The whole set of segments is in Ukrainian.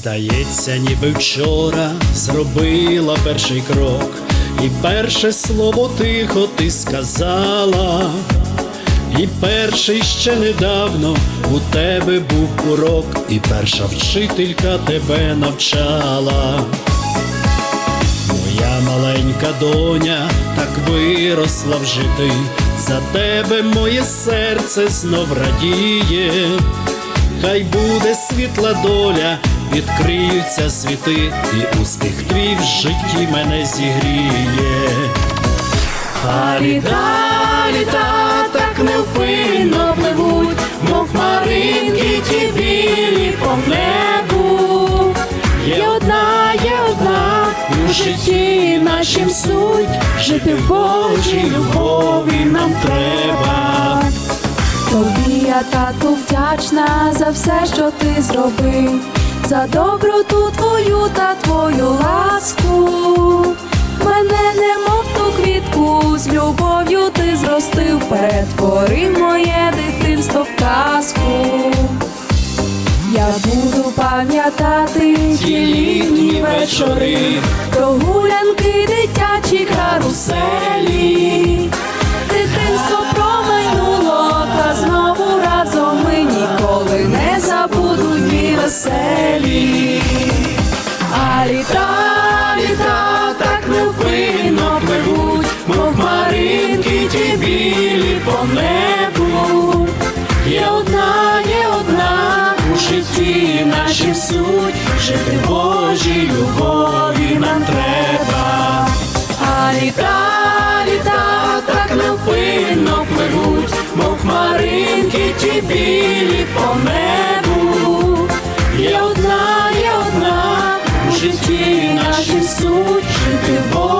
Здається, ніби вчора зробила перший крок, і перше слово тихо ти сказала, і перший ще недавно у тебе був урок, і перша вчителька тебе навчала. Моя маленька доня так виросла вже ти, за тебе моє серце знов радіє, хай буде світла доля, відкриються світи, і успіх твій в житті мене зігріє. А літа, літа так невпинно пливуть, мов хмаринки ті білі по небу. Є одна, є одна у житті нашім суть, жити в Божій любові нам треба. Тобі я тату вдячна за все, що ти зробив, за доброту твою та твою ласку. Мене немов ту квітку з любов'ю ти зростив, перетворив моє дитинство в казку. Я буду пам'ятати Ті літні вечори, прогулянки дитячі каруселі. Веселі. А літа, літа так невпинно пливуть, мов хмаринки ті білі по небу. є одна, є одна у житті нашім суть, жити в Божій любові нам треба. А літа, літа так невпинно пливуть, мов хмаринки ті білі нашій суть,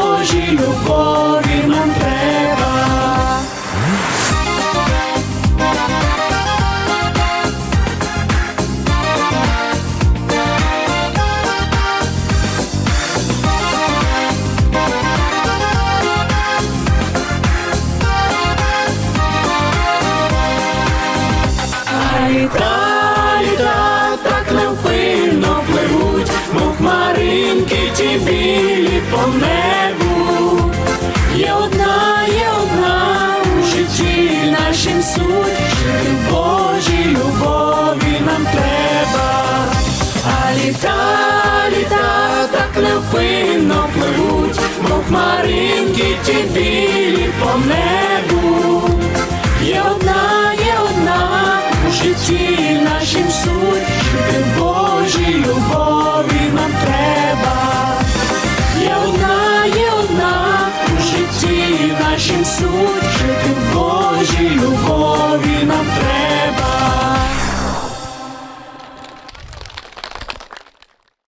нашім суть, жити в Божій любові нам треба. А літа, літа так невпинно пливуть, мов хмаринки ті білі по небу. Є одна, є одна у житті нашим суть, житті нашім суть, жити в Божій любові.